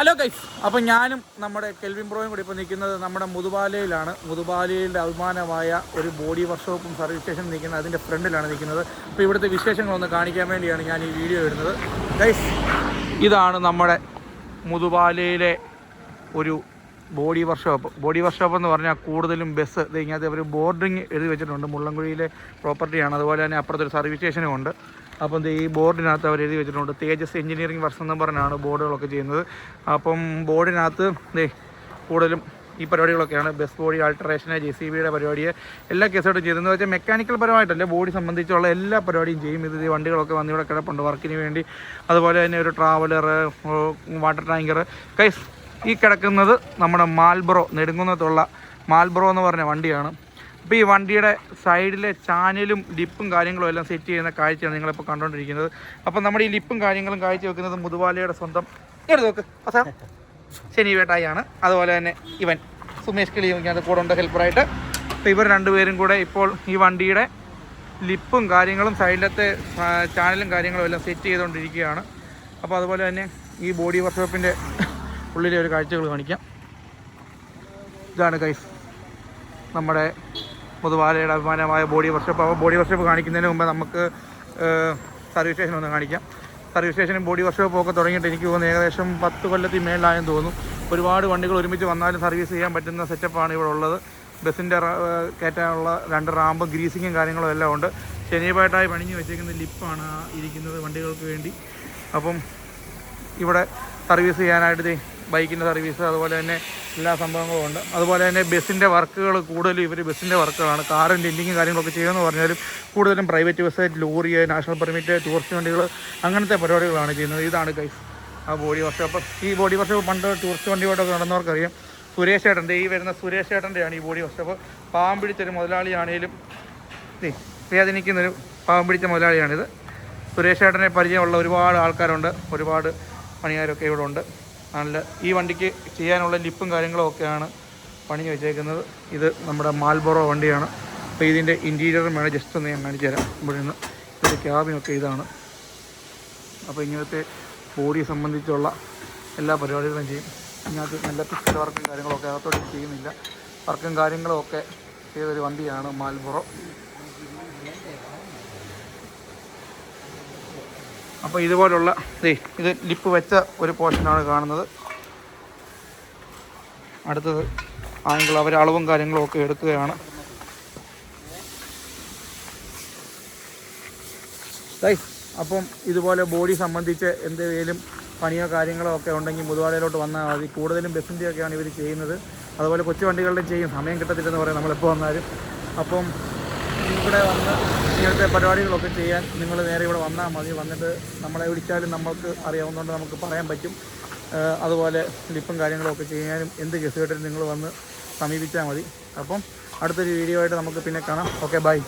Hello guys അപ്പോൾ ഞാനും നമ്മുടെ കെൽവിൻ ബ്രോയും കൂടി ഇപ്പോൾ നിൽക്കുന്നത് നമ്മുടെ മുതുപാലയിലാണ്. മുതുപാലയിലെ അഭിമാനമായ ഒരു ബോഡി വർക്ക്ഷോപ്പും സർവീസ് സ്റ്റേഷനും നിൽക്കുന്നത് അതിന്റെ ഫ്രണ്ടിലാണ് നിൽക്കുന്നത്. അപ്പോൾ ഇവിടുത്തെ വിശേഷങ്ങളൊന്ന് കാണിക്കാൻ വേണ്ടിയാണ് ഞാൻ ഈ വീഡിയോ ഇടുന്നത്. ഗൈസ് ഇതാണ് നമ്മുടെ മുതുപാലയിലെ ഒരു ബോഡി വർക്ക്ഷോപ്പ്. ബോഡി വർക്ക്ഷോപ്പ് എന്ന് പറഞ്ഞാൽ കൂടുതലും ബസ് ഇതിനകത്ത് അവർ ബോർഡിങ് എഴുതി വെച്ചിട്ടുണ്ട്. മുള്ളംകുഴിയിലെ പ്രോപ്പർട്ടിയാണ് അതുപോലെ തന്നെ അപ്പുറത്തൊരു സർവീസ് സ്റ്റേഷനും ഉണ്ട്. അപ്പം ഈ ബോർഡിനകത്ത് അവർ എഴുതി വെച്ചിട്ടുണ്ട് തേജസ് എഞ്ചിനീയറിംഗ് വർക്ക്സ് എന്ന് പറഞ്ഞാണ് ബോർഡുകളൊക്കെ ചെയ്യുന്നത്. അപ്പം ബോർഡിനകത്ത് ദേ കൂടുതലും ഈ പരിപാടികളൊക്കെയാണ്. Bus body alteration J C ബിയുടെ പരിപാടി എല്ലാ കേസുമായിട്ടും ചെയ്തതെന്ന് വെച്ചാൽ മെക്കാനിക്കൽ പരമായിട്ടല്ല ബോഡി സംബന്ധിച്ചുള്ള എല്ലാ പരിപാടിയും ചെയ്യും. ഇത് വണ്ടികളൊക്കെ വന്ന് ഇവിടെ കിടപ്പുണ്ട് വർക്കിന് വേണ്ടി. അതുപോലെ തന്നെ ഒരു ട്രാവലർ വാട്ടർ ടാങ്കർ. കൈസ് ഈ കിടക്കുന്നത് നമ്മുടെ മാൽബ്രോ നെടുങ്കുന്നത്തുള്ള മാൽബ്രോ എന്ന് പറഞ്ഞ വണ്ടിയാണ്. അപ്പോൾ ഈ വണ്ടിയുടെ സൈഡിലെ ചാനലും ലിപ്പും കാര്യങ്ങളും എല്ലാം സെറ്റ് ചെയ്യുന്ന കാഴ്ചയാണ് നിങ്ങളിപ്പോൾ കണ്ടുകൊണ്ടിരിക്കുന്നത് അപ്പോൾ നമ്മുടെ ഈ ലിപ്പും കാര്യങ്ങളും കാഴ്ച വെക്കുന്നത് മുതുവാലയുടെ സ്വന്തം എടുത്ത് നോക്ക് അസാ ശനി വേട്ടായാണ് അതുപോലെ തന്നെ ഇവൻ. സുമേഷ് കിളി അത് കൂടെ ഉണ്ട് ഹെൽപ്പറായിട്ട്. അപ്പോൾ ഇവർ രണ്ടുപേരും കൂടെ ഇപ്പോൾ ഈ വണ്ടിയുടെ ലിപ്പും കാര്യങ്ങളും സൈഡിലത്തെ ചാനലും കാര്യങ്ങളും എല്ലാം സെറ്റ് ചെയ്തുകൊണ്ടിരിക്കുകയാണ് അപ്പോൾ അതുപോലെ തന്നെ ഈ ബോഡി വർക്ക്ഷോപ്പിന്റെ ഉള്ളിലെ ഒരു കാഴ്ചകൾ കാണിക്കാം. ഇതാണ് കൈസ് നമ്മുടെ മുതുവാലയുടെ അഭിമാനമായ ബോഡി വർക്ക്ഷോപ്പ്. അപ്പോൾ ബോഡി വർക്ക്ഷോപ്പ് കാണിക്കുന്നതിന് മുമ്പ് നമുക്ക് സർവീസ് സ്റ്റേഷൻ ഒന്ന് കാണിക്കാം. സർവീസ് സ്റ്റേഷനും ബോഡി വർക്ക്ഷോപ്പും ഒക്കെ തുടങ്ങിയിട്ട് എനിക്ക് തോന്നുന്നു ഏകദേശം പത്ത് കൊല്ലത്തിൽ മേളിലായെന്ന് തോന്നുന്നു. ഒരുപാട് വണ്ടികൾ ഒരുമിച്ച് വന്നാലും സർവീസ് ചെയ്യാൻ പറ്റുന്ന സെറ്റപ്പാണ് ഇവിടെ ഉള്ളത്. ബസ്സിന്റെ കയറ്റാനുള്ള രണ്ട് റാമ്പും ഗ്രീസിങ്ങും കാര്യങ്ങളും എല്ലാം ഉണ്ട്. ശനിയായിട്ടായി പണിഞ്ഞ് വെച്ചേക്കുന്ന ലിപ്പാണ് ഇരിക്കുന്നത് വണ്ടികൾക്ക് വേണ്ടി. അപ്പം ഇവിടെ സർവീസ് ചെയ്യാനായിട്ട് ബൈക്കിന്റെ സർവീസ് അതുപോലെ തന്നെ എല്ലാ സംഭവങ്ങളും ഉണ്ട്. അതുപോലെ തന്നെ ബസ്സിന്റെ വർക്കുകൾ കൂടുതലും ഇവർ ബസ്സിന്റെ വർക്കുകളാണ്. കാറും ലെൻഡിങ്ങും കാര്യങ്ങളൊക്കെ ചെയ്യുമെന്ന് പറഞ്ഞാലും കൂടുതലും private bus lorry national permit tourist വണ്ടികൾ അങ്ങനത്തെ പരിപാടികളാണ് ചെയ്യുന്നത്. ഇതാണ് കൈസ് ആ ബോഡി വർക്ക്ഷോപ്പ് ഈ ബോഡി വർക്ക്ഷോപ്പ് പണ്ട് ടൂറിസ്റ്റ് വണ്ടിയോടൊക്കെ നടന്നവർക്കറിയാം. സുരേഷ് ഏട്ടന്റെ ഈ വരുന്ന സുരേഷ് ഏട്ടന്റെയാണ് ഈ ബോഡി വർക്ക്ഷോപ്പ് പാവം പിടിച്ചൊരു മുതലാളിയാണേലും വേദനിക്കുന്നൊരു പാവം പിടിച്ച മുതലാളിയാണിത്. സുരേഷ് ഏട്ടനെ പരിചയമുള്ള ഒരുപാട് ആൾക്കാരുണ്ട്. ഒരുപാട് പണിക്കാരൊക്കെ ഇവിടെ ഉണ്ട് നല്ല ഈ വണ്ടിക്ക് ചെയ്യാനുള്ള ലിപ്പും കാര്യങ്ങളും ഒക്കെയാണ് പണി വെച്ചേക്കുന്നത്. ഇത് നമ്മുടെ മാൽബോറോ വണ്ടിയാണ്. അപ്പോൾ ഇതിന്റെ ഇന്റീരിയറും വേണം. ജസ്റ്റ് ഒന്ന് ഞാൻ കാണിച്ചു തരാം. ഇവിടെ നിന്ന് ഇതിന്റെ ക്യാബിനൊക്കെ ഇതാണ്. അപ്പോൾ ഇങ്ങനത്തെ ബോഡിയെ സംബന്ധിച്ചുള്ള എല്ലാ പരിപാടികളും ചെയ്യും. ഇതിനകത്ത് നല്ല പിക്ചർ വർക്കും കാര്യങ്ങളൊക്കെ അകത്തോട്ട് ചെയ്യുന്നില്ല. വർക്കും കാര്യങ്ങളും ഒക്കെ ചെയ്തൊരു വണ്ടിയാണ് മാൽബുറോ. അപ്പോൾ ഇതുപോലുള്ള ദേ ഇത് ലിപ്പ് വെച്ച ഒരു പോർഷനാണ് കാണുന്നത്. അടുത്തത് ആണെങ്കിൽ അവർ അളവും കാര്യങ്ങളും ഒക്കെ എടുക്കുകയാണ്. അപ്പം ഇതുപോലെ ബോഡി സംബന്ധിച്ച് എന്തെങ്കിലും പണിയോ കാര്യങ്ങളോ ഒക്കെ ഉണ്ടെങ്കിൽ മുതുവാലയിലോട്ട് വന്നാൽ മതി. കൂടുതലും ബസ്സിന്റെയൊക്കെയാണ് ഇവർ ചെയ്യുന്നത്. അതുപോലെ കൊച്ചു വണ്ടികളുടെ ചെയ്യും. സമയം കിട്ടത്തില്ലെന്ന് പറയാം നമ്മളെപ്പോൾ വന്നാലും. അപ്പം ഇവിടെ വന്ന് ഇങ്ങനത്തെ പരിപാടികളൊക്കെ ചെയ്യാൻ നിങ്ങൾ നേരെ ഇവിടെ വന്നാൽ മതി. വന്നിട്ട് നമ്മളെ വിളിച്ചാലും നമ്മൾക്ക് അറിയാവുന്നതുകൊണ്ട് നമുക്ക് പറയാൻ പറ്റും. അതുപോലെ ലിപ്പും കാര്യങ്ങളൊക്കെ ചെയ്യാനും എന്ത് കേസ് കേട്ടിട്ടും നിങ്ങൾ വന്ന് സമീപിച്ചാൽ മതി. അപ്പം അടുത്തൊരു വീഡിയോ ആയിട്ട് നമുക്ക് പിന്നെ കാണാം. Okay bye